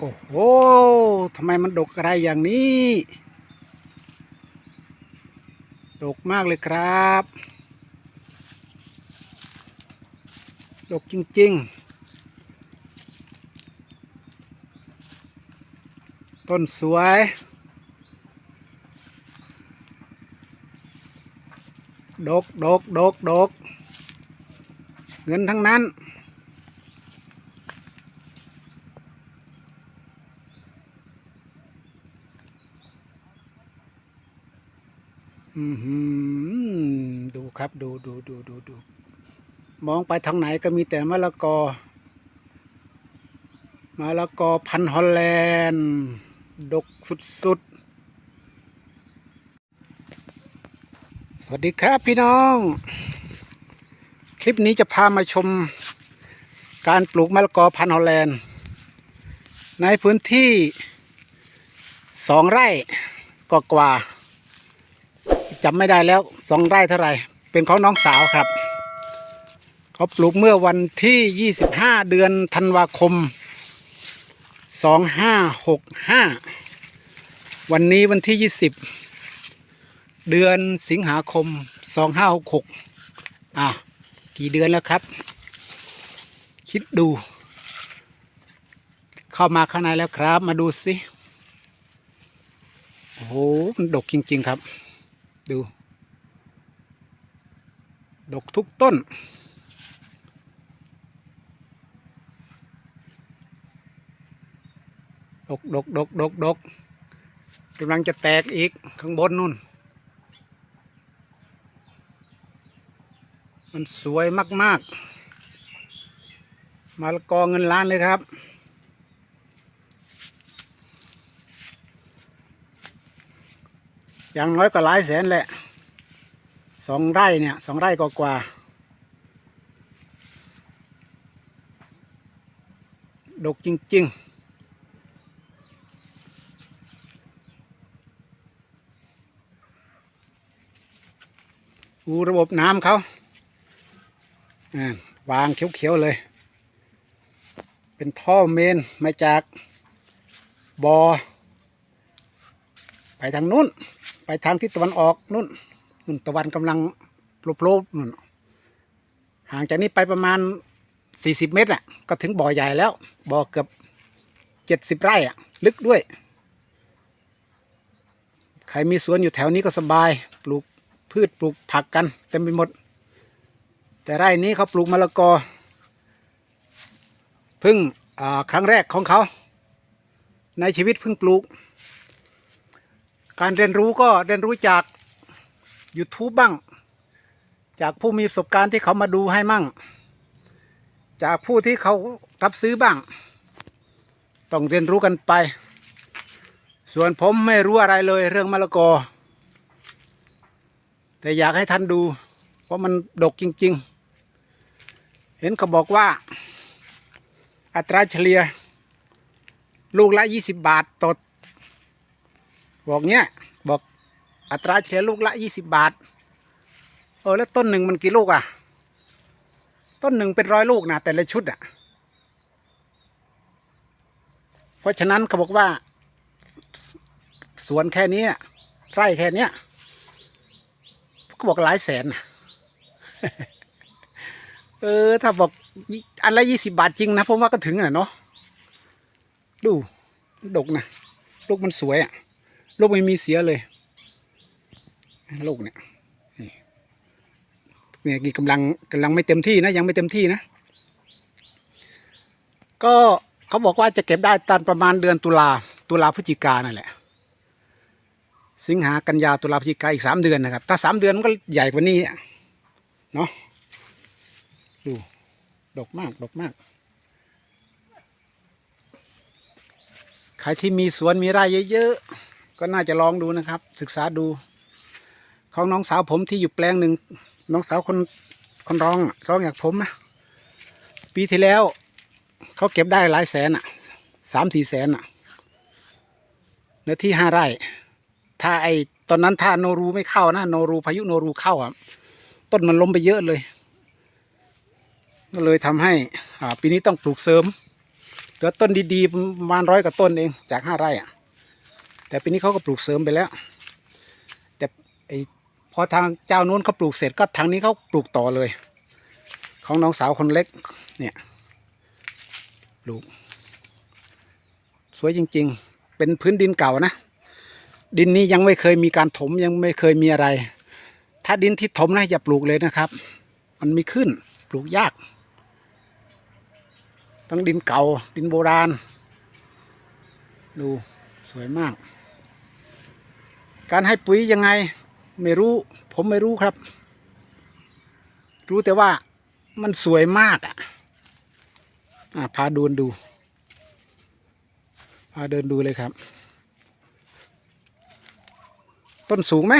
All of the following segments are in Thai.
โอ้โหทำไมมันดกอะไรอย่างนี้ ดกมากเลยครับ ดกจริง ๆ ต้นสวย ดก ดก ดก ดก เงินทั้งนั้น อือหือ ดูครับดูดูดูดูดูมองไปทางไหนก็มีแต่มะละกอมะละกอพันธุ์ฮอลแลนด์ ดกสุดๆ สวัสดีครับพี่น้อง คลิปนี้จะพามาชมการปลูกมะละกอพันธุ์ฮอลแลนด์ ในพื้นที่สองไร่กกว่าๆ จำไม่ได้แล้วสองไร่เท่าไหร่ เป็นของน้องสาวครับ เขาปลูกเมื่อวันที่ 25 เดือนธันวาคม 2565 วันนี้วันที่ 20 เดือนสิงหาคม 2566 อะ กี่เดือนแล้วครับ คิดดู เข้ามาข้างในแล้วครับ มาดูสิโอ้โหมันดกจริง ๆ ครับ ดู ดกทุกต้น ดกดกดกดกดกกำลังจะแตกอีกข้างบนนู่น มันสวยมาก ๆ มาละกอเงินล้านเลยครับ อย่างน้อยก็หลายแสนแหละสองไร่เนี่ยสองไร่กกว่า ดกจริงๆอูระบบน้ำเขาอ่าวางเขียวๆเลย เป็นท่อเมนมาจากบอ่อไปทางนู้น ไปทางทิศตะวันออกนู่นนู่นตะวันกำลังโปรบๆนู่นห่างจากนี้ไปประมาณ 40 เมตรอะก็ถึงบ่อใหญ่แล้ว บ่อเกือบ 70 ไร่อะ ลึกด้วย ใครมีสวนอยู่แถวนี้ก็สบาย ปลูกพืชปลูกผักกันเต็มไปหมด แต่ไร่นี้เขาปลูกมะละกอเพึ่งครั้งแรกของเขา ในชีวิตเพิ่งปลูก การเรียนรู้ก็เรียนรู้จาก YouTube บ้าง จากผู้มีประสบการณ์ที่เขามาดูให้มั่ง จากผู้ที่เขารับซื้อบ้าง ต้องเรียนรู้กันไป ส่วนผมไม่รู้อะไรเลยเรื่องมะละกอ แต่อยากให้ท่านดู เพราะมันดกจริง ๆ เห็นเขาบอกว่า อัตราเฉลี่ย ลูกละ 20 บาทต่อ บอกเนี้ยบอกอัตราเฉลี่ยลูกละยี่สิบบาท เออแล้วต้นหนึ่งมันกี่ลูกอะ ต้นหนึ่งเป็นร้อยลูกนะแต่ละชุดอะ เพราะฉะนั้นเขาบอกว่า สวนแค่นี้ไร่แค่นี้ยเขาบอกหลายแสนเออ ถ้าบอกอันละยี่สิบาทจริงนะผมว่าก็ถึงอะเนาะดูดกนะลูกมันสวยอะ ลูกไม่มีเสียเลยลูกเนี่ยนี่เนี่ยกีกำลังกำลังไม่เต็มที่นะ ยังไม่เต็มที่นะ ก็เขาบอกว่าจะเก็บได้ตอนประมาณเดือนตุลาตุลาพฤศจิกานั่นแหละ สิงหากันยาตุลาพฤศจิกาอีกสามเดือนนะครับ ถ้าสามเดือนมันก็ใหญ่กว่านี้เนาะดูดกมากดกมาก ใครที่มีสวนมีไร่เยอะๆ ก็น่าจะลองดูนะครับ ศึกษาดู ของน้องสาวผมที่อยู่แปลงหนึ่งน้องสาวคนคนร้องร้องอยากผมนะปีที่แล้ว เขาเก็บได้หลายแสนอะสามสี่แสนอะเนื้อที่ห้าไร่ ถ้าไอตอนนั้นถ้าโนรูไม่เข้านะโนรูพายุโนรูเข้าอะต้นมันล้มไปเยอะเลย ก็เลยทำให้อ่าปีนี้ต้องปลูกเสริมเหลือต้นดีๆประมาณร้อยกว่าต้นเองจากห้าไร่อะ แต่ปีนี้เขาก็ปลูกเสริมไปแล้ว แต่ไอพอทางเจ้านู้นเขาปลูกเสร็จก็ทางนี้เขาปลูกต่อเลย ของน้องสาวคนเล็กเนี่ยปลูก สวยจริง ๆ เป็นพื้นดินเก่านะ ดินนี้ยังไม่เคยมีการถมยังไม่เคยมีอะไร ถ้าดินที่ถมนะอย่าปลูกเลยนะครับ มันไม่ขึ้นปลูกยากต้องดินเก่าดินโบราณ ดูสวยมาก การให้ปุ๋ยยังไงไม่รู้ ผมไม่รู้ครับ รู้แต่ว่ามันสวยมากอะอะพาดูดูพาเดินดูเลยครับ ต้นสูงไหม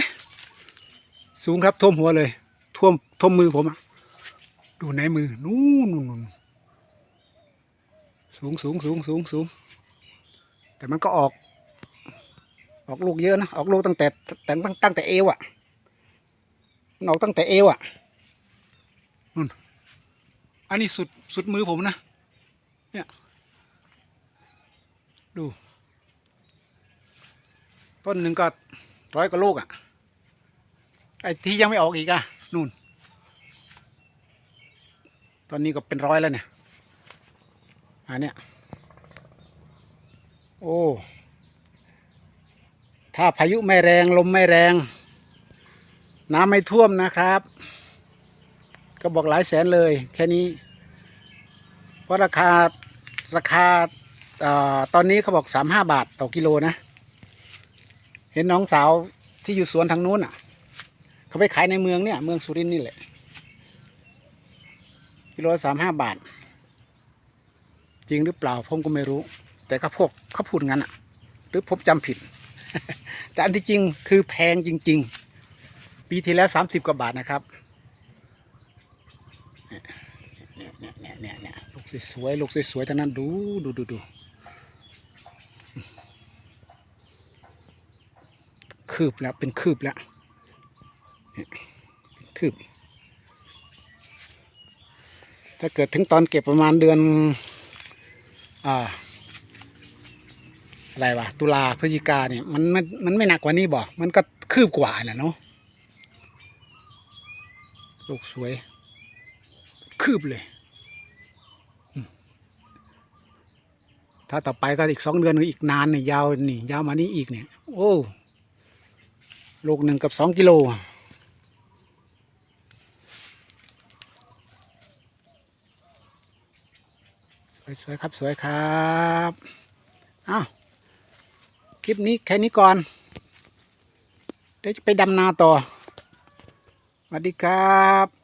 สูงครับท่วมหัวเลย ท่วมท่วมมือผมอะดูในมือนู่นนู่นนู่นสูงสูงสูงสูงสูง แต่มันก็ออก ออกลูกเยอะนะออกลูกตั้งแต่ตั้งตั้งตั้งแต่เอวอะมันออกตั้งแต่เอวอะนู่นอันนี้สุดสุดมือผมนะเนี่ยดู ต้นหนึ่งก็ร้อยกว่าลูกอะ่ะไอ้ที่ยังไม่ออกอีกอะ่ะนู่น ตอนนี้ก็เป็นร้อยแล้วเนี่ยอันเนี้ยโอ้ ถ้าพายุไม่แรงลมไม่แรง น้ำไม่ท่วมนะครับ ก็บอกหลายแสนเลยแค่นี้ เพราะราคาราคาออตอนนี้เขาบอกสามห้าบาทต่อกิโลนะ เห็นน้องสาวที่อยู่สวนทางนู้นอะ เขาไปขายในเมืองเนี่ย เมืองสุรินทร์นี่แหละ กิโลสามห้าบาท จริงหรือเปล่าผมก็ไม่รู้ แต่เขาพวกเขาพูดงั้นอะ หรือผมจำผิด แต่อันที่จริงคือแพงจริง ๆ ปีที่แล้วสามสิบกว่าบาทนะครับเนี่ยเนี่ยเนี่ยเนี่ยเนี่ยลูกสวยๆลูกสวยๆทั้งนั้นดูดูดูดูคืบแล้วเป็นคืบแล้วคืบ ถ้าเกิดถึงตอนเก็บประมาณเดือน อ่า อะไรวะตุลาพฤศจิกาเนี่ยมันมันมันไม่หนักกว่านี้บอกมันก็คืบกว่าน่ะเนาะลูกสวย คืบเลย ถ้าต่อไปก็อีกสองเดือนอีกนานเนี่ยยาวนี่ยาวมานี้อีกเนี่ย โอ้ลูกหนึ่งกับสองกิโลสวยๆครับ สวยครับ อ้าว คลิปนี้แค่นี้ก่อน เดี๋ยวจะไปดำนาต่อสวัสดีครับ